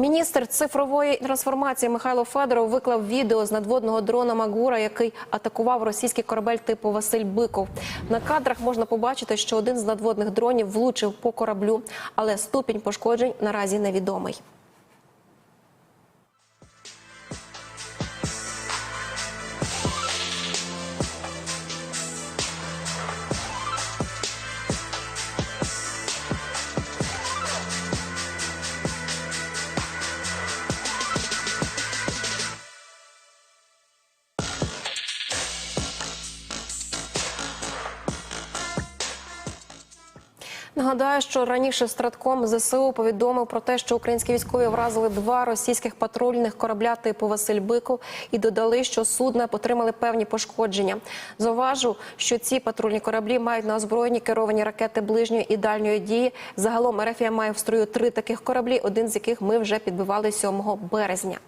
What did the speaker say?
Міністр цифрової трансформації Михайло Федоров виклав відео з надводного дрона Магура, який атакував російський корабель типу Василь Биков. На кадрах можна побачити, що один з надводних дронів влучив по кораблю, але ступінь пошкоджень наразі невідомий. Нагадаю, що раніше Стратком ЗСУ повідомив про те, що українські військові вразили два російських патрульних корабля типу Василь Биков і додали, що судна отримали певні пошкодження. Зауважу, що ці патрульні кораблі мають на озброєнні керовані ракети ближньої і дальньої дії. Загалом РФ має в строю три таких кораблі, один з яких ми вже підбивали 7 березня.